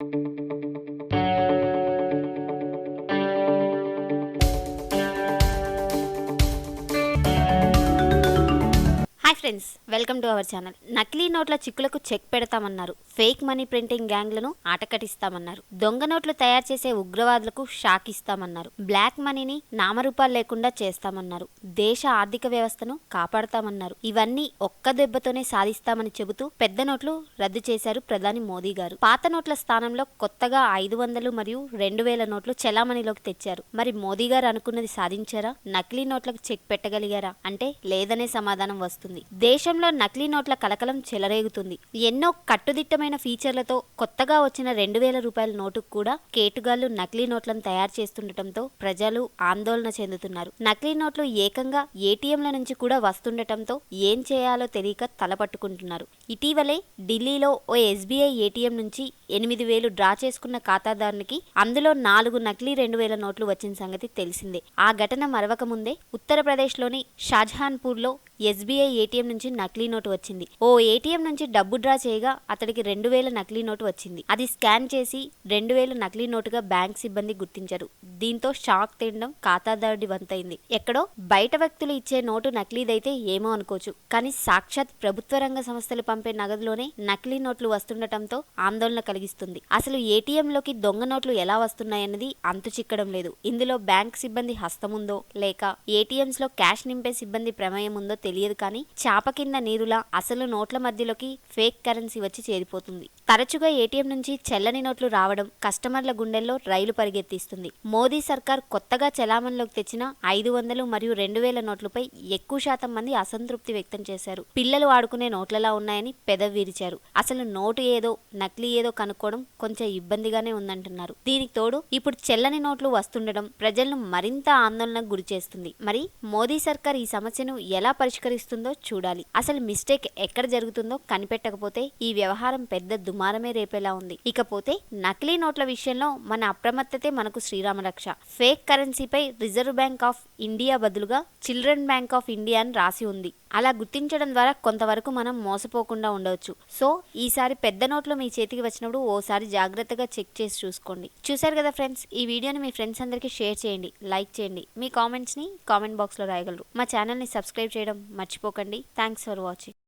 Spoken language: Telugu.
thank you. Friends welcome to our channel. నకిలీ నోట్ల చిక్కులకు చెక్ పెడతామన్నారు. ఫేక్ మనీ ప్రింటింగ్ గ్యాంగ్లను ఆటకటిస్తామన్నారు దొంగ నోట్లు తయారు చేసే ఉగ్రవాదులకు షాక్ ఇస్తామన్నారు బ్లాక్ మనీని నామరూపాలు లేకుండా చేస్తామన్నారు. దేశ ఆర్థిక వ్యవస్థను కాపాడతామన్నారు. ఇవన్నీ ఒక్క దెబ్బతోనే సాధిస్తామని చెబుతూ పెద్ద నోట్లు రద్దు చేశారు ప్రధాని మోదీ గారు. పాత నోట్ల స్థానంలో కొత్తగా ఐదు వందలు మరియు రెండు వేల నోట్లు చెలామణిలోకి తెచ్చారు. మరి మోదీ గారు అనుకున్నది సాధించారా? నకిలీ నోట్లకు చెక్ పెట్టగలిగారా? అంటే లేదనే సమాధానం వస్తుంది. దేశంలో నకిలీ నోట్ల కలకలం చెలరేగుతుంది. ఎన్నో కట్టుదిట్టమైన ఫీచర్లతో కొత్తగా వచ్చిన రెండు వేల రూపాయల నోటుకు కూడా కేటుగాళ్ళు నకిలీ నోట్లను తయారు చేస్తుండటంతో ప్రజలు ఆందోళన చెందుతున్నారు. నకిలీ నోట్లు ఏకంగా ఏటీఎంల నుంచి కూడా వస్తుండటంతో ఏం చేయాలో తెలియక తలపట్టుకుంటున్నారు. ఇటీవలే ఢిల్లీలో ఓ ఎస్బీఐ ఏటీఎం నుంచి ఎనిమిది వేలు డ్రా చేసుకున్న ఖాతాదారునికి అందులో నాలుగు నకిలీ రెండు వేల నోట్లు వచ్చిన సంగతి తెలిసిందే. ఆ ఘటన మరవక ముందే ఉత్తరప్రదేశ్లోని షాజహాన్పూర్లో ఎస్బీఐ ఏటీఎం నుంచి నకిలీ నోటు వచ్చింది. ఓ ఏటీఎం నుంచి డబ్బు డ్రా చేయగా అతడికి రెండు వేల నకిలీ నోటు వచ్చింది. అది స్కాన్ చేసి రెండు వేల నకిలీ నోటుగా బ్యాంక్ సిబ్బంది గుర్తించారు. దీంతో షాక్ తినడం ఖాతాదారుడి వంతైంది. ఎక్కడో బయట వ్యక్తులు ఇచ్చే నోటు నకిలీదైతే ఏమో అనుకోవచ్చు. కానీ సాక్షాత్ ప్రభుత్వ రంగ సంస్థలు పంపే నగదులోనే నకిలీ నోట్లు వస్తుండటంతో ఆందోళన కలిగిస్తుంది. అసలు ఏటీఎంలోకి దొంగ నోట్లు ఎలా వస్తున్నాయన్నది అంతు చిక్కడం లేదు. ఇందులో బ్యాంక్ సిబ్బంది హస్తముందో లేక ఏటీఎంస్లో క్యాష్ నింపే సిబ్బంది ప్రమేయం ఉందో తెలియదు కానీ చాప కింద నీరులా అసలు నోట్ల మధ్యలోకి ఫేక్ కరెన్సీ వచ్చి చేరిపోతుంది. తరచుగా ఏటీఎం నుంచి చెల్లని నోట్లు రావడం కస్టమర్ల గుండెల్లో రైలు పరిగెత్తిస్తుంది. మోదీ సర్కార్ కొత్తగా చలామణిలోకి తెచ్చిన ఐదు వందలు మరియు రెండు వేల నోట్లపై ఎక్కువ శాతం మంది అసంతృప్తి వ్యక్తం చేశారు. పిల్లలు ఆడుకునే నోట్లలా ఉన్నాయని పెదవి విరిచారు అసలు నోటు ఏదో నకిలీ ఏదో కనుక్కోవడం కొంచెం ఇబ్బందిగానే ఉందంటున్నారు. దీనికి తోడు ఇప్పుడు చెల్లని నోట్లు వస్తుండడం ప్రజలను మరింత ఆందోళనకు గురి చేస్తుంది. మరి మోదీ సర్కార్ ఈ సమస్యను ఎలా పరిష్కరిస్తుందో చూడాలి. అసలు మిస్టేక్ ఎక్కడ జరుగుతుందో కనిపెట్టకపోతే ఈ వ్యవహారం పెద్ద దుమారమే రేపేలా ఉంది. ఇకపోతే నకిలీ నోట్ల విషయంలో మన అప్రమత్తతే మనకు శ్రీరామ రక్ష. ఫేక్ కరెన్సీపై రిజర్వ్ బ్యాంక్ ఆఫ్ ఇండియా బదులుగా చిల్డ్రన్ బ్యాంక్ ఆఫ్ ఇండియా అని రాసి ఉంది. అలా గుర్తించడం ద్వారా కొంతవరకు మనం మోసపోకుండా ఉండవచ్చు సో ఈసారి పెద్ద నోట్లు మీ చేతికి వచ్చినప్పుడు ఓసారి జాగ్రత్తగా చెక్ చేసి చూసుకోండి. చూసారు కదా ఫ్రెండ్స్? ఈ వీడియోని మీ ఫ్రెండ్స్ అందరికీ షేర్ చేయండి లైక్ చేయండి. మీ కామెంట్స్ని కామెంట్ బాక్స్లో రాయగలరు. మా ఛానల్ని సబ్స్క్రైబ్ చేయడం మర్చిపోకండి. Thanks for watching.